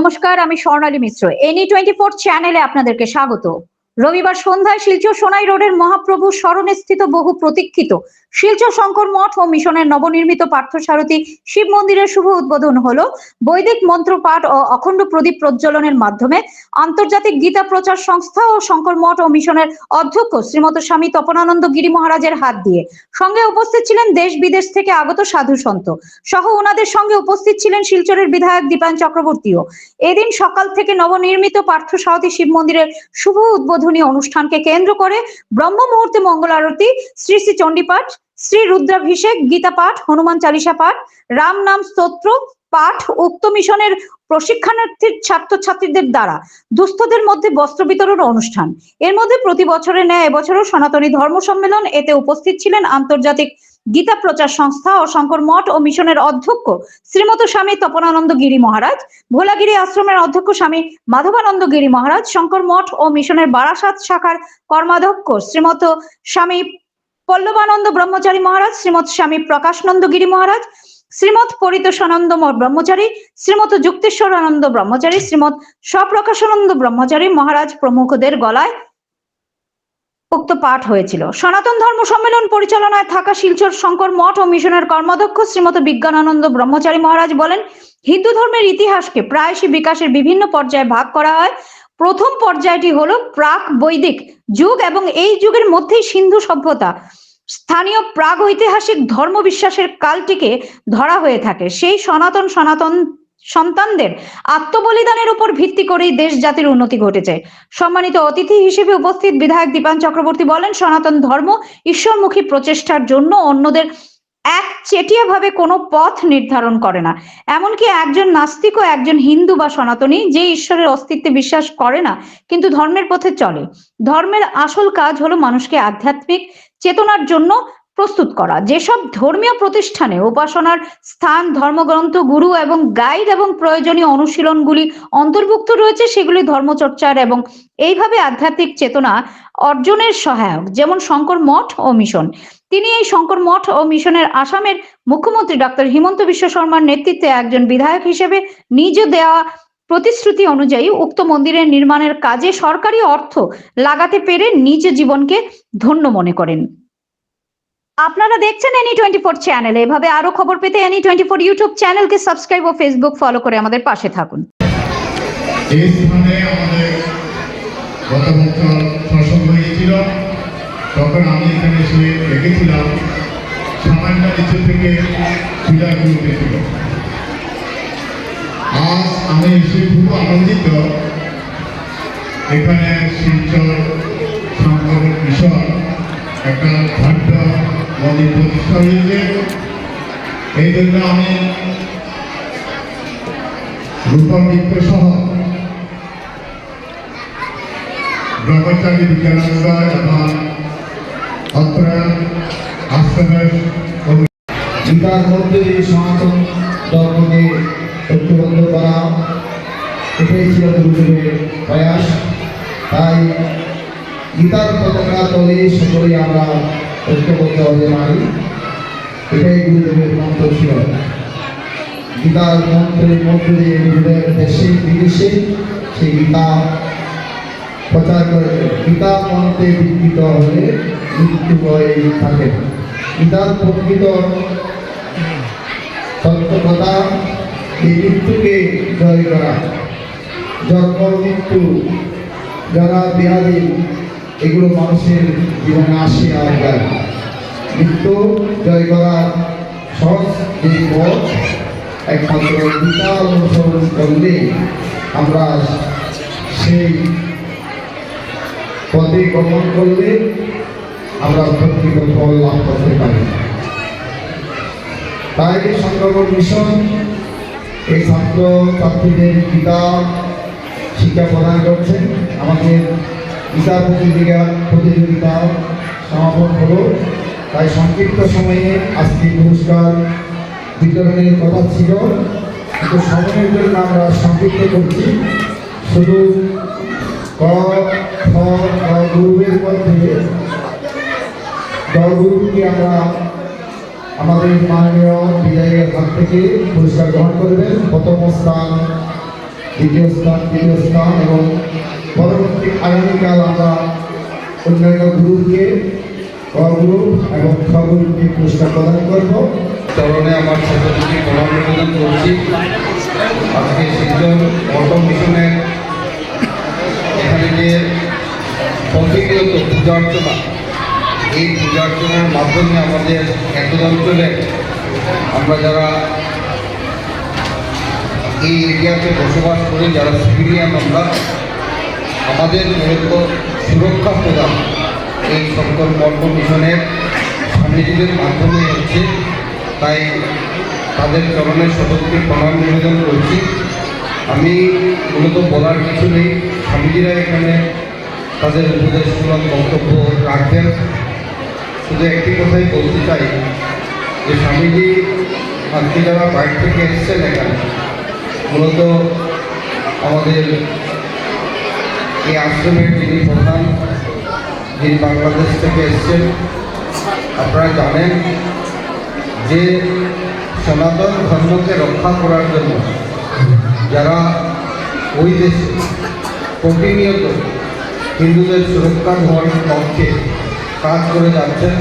নমস্কার, আমি Swarnali Mishra. Any twenty four চ্যানেলে আপনাদেরকে স্বাগত। রবিবার সন্ধ্যায় শিলচর সোনাই রোডের মহাপ্রভু স্মরণে স্থিত বহু প্রতীক্ষিত শিলচর শঙ্কর মঠ ও মিশনের নবনির্মিত পার্থসারথী শিব মন্দিরের শুভ উদ্বোধন হলো বৈদিক মন্ত্র পাঠ ও অখণ্ড প্রদীপ প্রজ্বলনের মাধ্যমে। আন্তর্জাতিক গীতা প্রচার সংস্থা ও শঙ্কর মঠ ও মিশনের অধ্যক্ষ শ্রীমত স্বামী তপনানন্দ গিরি মহারাজের হাত দিয়ে। সঙ্গে উপস্থিত ছিলেন দেশ বিদেশ থেকে আগত সাধু সন্ত। সহ ওনাদের সঙ্গে উপস্থিত ছিলেন শিলচরের বিধায়ক দীপায়ন চক্রবর্তীও। এদিন সকাল থেকে নবনির্মিত পার্থ সারথী শিব মন্দিরের শুভ উদ্বোধনী অনুষ্ঠানকে কেন্দ্র করে ব্রহ্ম মুহূর্তে মঙ্গল আরতি শ্রী শ্রী চণ্ডীপাঠ শ্রী রুদ্রাভিষেক গীতা পাঠ, হনুমান চালিসা পাঠ, রাম নাম স্তোত্র পাঠ, উক্ত মিশনের প্রশিক্ষণার্থীর ছাত্রছাত্রীদের দ্বারা দুস্থদের মধ্যে বস্ত্র বিতরণ অনুষ্ঠান। এর মধ্যে প্রতি বছরের ন্যায় এবছরও সনাতনী ধর্ম সম্মেলন এতে উপস্থিত ছিলেন আন্তর্জাতিক গীতা প্রচার সংস্থা ও শঙ্কর মঠ ও মিশনের অধ্যক্ষ শ্রীমত স্বামী তপনানন্দ গিরি মহারাজ, ভোলাগিরি আশ্রমের অধ্যক্ষ স্বামী মাধবানন্দ গিরি মহারাজ, শঙ্কর মঠ ও মিশনের বারাসাত শাখার কর্মাধ্যক্ষ শ্রীমত স্বামী পল্লবানন্দ ব্রহ্মচারী মহারাজ, শ্রীমৎ স্বামী প্রকাশনন্দ গিরি মহারাজ, শ্রীমৎ পরিতোষানন্দ ব্রহ্মচারী শ্রীমত যুক্তেশ্বর আনন্দ ব্রহ্মচারী, শ্রীমৎ স্বপ্রকাশানন্দ ব্রহ্মচারী মহারাজ প্রমুখদের গলায় উক্ত পাঠ হয়েছিল। সনাতন ধর্ম সম্মেলন পরিচালনায় থাকা শিলচর শঙ্কর মঠ ও মিশনের কর্মাধ্যক্ষ শ্রীমত বিজ্ঞানানন্দ ব্রহ্মচারী মহারাজ বলেন, হিন্দু ধর্মের ইতিহাসকে প্রায়শই বিকাশের বিভিন্ন পর্যায়ে ভাগ করা হয়। প্রথম পর্যায়টি হলো প্রাক বৈদিক যুগ এবং এই যুগের মধ্যেই সিন্ধু সভ্যতা। স্থানীয় প্রাগ ঐতিহাসিক ধর্ম বিশ্বাসের কালটিকে ধরা হয়ে থাকে। সেই সনাতন সনাতন সন্তানদের আত্মবলিদানের উপর ভিত্তি করেই দেশ জাতির উন্নতি ঘটেছে। সম্মানিত অতিথি হিসেবে উপস্থিত বিধায়ক দীপান চক্রবর্তী বলেন, সনাতন ধর্ম ঈশ্বরমুখী প্রচেষ্টার জন্য অন্যদের এক চেটিয়া ভাবে কোনো পথ নির্ধারণ করে না। এমনকি একজন নাস্তিক ও একজন হিন্দু বা সনাতনী যে ঈশ্বরের অস্তিত্বে বিশ্বাস করে না, কিন্তু ধর্মের পথে চলে। ধর্মের আসল কাজ হলো মানুষকে আধ্যাত্মিক চেতনার জন্য প্রস্তুত করা। যেসব ধর্মীয় প্রতিষ্ঠানে উপাসনার স্থান, ধর্মগ্রন্থ, গুরু এবং গাইড এবং প্রয়োজনীয় অনুশীলনগুলি অন্তর্ভুক্ত রয়েছে, সেগুলি ধর্মচর্চার এবং এইভাবে আধ্যাত্মিক চেতনা অর্জনের সহায়ক, যেমন শঙ্কর মঠ ও মিশন। তিনি এই শঙ্কর মঠ ও মিশনের আসামের মুখ্যমন্ত্রী ডক্টর হিমন্ত বিশ্ব শর্মার নেতৃত্বে একজন বিধায়ক হিসেবে নিজ দেওয়া প্রতিশ্রুতি অনুযায়ী উক্ত মন্দিরের নির্মাণের কাজে সরকারি অর্থ লাগাতে পেরে নিজ জীবনকে ধন্য মনে করেন। আপনারা দেখছেন এনি টোয়েন্টি ফোর চ্যানেল এভাবে আরও খবর পেতে এনি টোয়েন্টি ফোর ইউটিউব চ্যানেলকে সাবস্ক্রাইব ও ফেসবুক ফলো করে আমাদের পাশে থাকুন। তখন আমি এখানে এসে দেখেছিলাম, সামান্য নিচে থেকে উঠেছিল আজ আমি এসে খুব আনন্দিত। এখানে শিলচর একটা মন্দির প্রতিষ্ঠা হয়েছে এই জন্য আমি রূপম মিত্র সহ ব্রহ্মচারী বিজ্ঞানন্দ এবং অত্র আশ্রমের গীতার মধ্যে দিয়ে সনাতন ধর্মকে ঐক্যবদ্ধ করা, এটাই ছিল গুরুদেবের প্রয়াস। তাই গীতার পতাকা তলে আমরা ঐক্যবদ্ধ হতে পারি এটাই গুরুদেবের মন্ত্র ছিল। গীতার মন্ত্রের মধ্যে দিয়ে গুরুদেব দেশে বিদেশে সেই গীতা প্রচার করে গীতা মন্ত্রে বিকৃত হলে মৃত্যু হয়ে থাকে। গীতার প্রকৃত সত্য কথা এই মৃত্যুকে জয় করা। জন্ম, মৃত্যু, যারা বিহারি এগুলো মানুষের জীবনে আসে আর যায়। মৃত্যু জয় করার সহজ যে পথ একমাত্র গীতা অনুসরণ করলে আমরা সেই পথে গমন করলে আমরা প্রকৃত ফল লাভ করতে পারি। তাই সংক্রমণ মিশন, এই ছাত্র ছাত্রীদের গীতা শিক্ষা প্রদান করছেন। আমাদের গীতা প্রতিযোগিতা প্রতিযোগিতা সমাপন হলো। তাই সংক্ষিপ্ত সময়ে আজকে পুরস্কার বিতরণের কথা ছিল। কিন্তু সময়ের জন্য আমরা সংক্ষিপ্ত করছি। শুধু ক, খ গুরুদের মধ্যে দলগুরুকে আমরা আমাদের মাননীয় বিধায়কের হাত থেকে পুরস্কার গ্রহণ করবেন। প্রথম স্থান, দ্বিতীয় স্থান, তৃতীয় স্থান এবং পরবর্তী আগামীকাল আমরা অন্যান্য গ্রুপকে গ্রুপ এবং খ গ্রুপকে পুরস্কার প্রদান করব। চরণে আমার সর্বদিকে প্রণাম নিবেদন করছি। আজকে শিলচর অটম মিশনের এখানে যে প্রতিনিয়ত পূজা অর্চনা, এই পূজা অর্চনার মাধ্যমে আমাদের একদল অঞ্চলে আমরা যারা এই এরিয়াতে বসবাস করি, যারা সিভিলিয়ান আমরা আমাদের মূলত সুরক্ষা প্রদান এই শঙ্কর মর্ম মিশনের স্বামীজিদের মাধ্যমে হচ্ছে। তাই তাদের চরণে সদস্যকে প্রণাম নিবেদন করছি। আমি মূলত বলার কিছু নেই। স্বামীজিরা এখানে তাদের উপদেশমূলক বক্তব্য রাখবেন। শুধু একটি কথাই বলতে চাই, যে স্বামীজি আজকে যারা বাইরে থেকে এসছেন এখানে, মূলত আমাদের এই আশ্রমের যিনি প্রধান, যিনি বাংলাদেশ থেকে এসছেন, আপনারা জানেন যে সনাতন ধর্মকে রক্ষা করার জন্য যারা ওই দেশে প্রতিনিয়ত হিন্দুদের সুরক্ষা হওয়ার পক্ষে কাজ করে যাচ্ছেন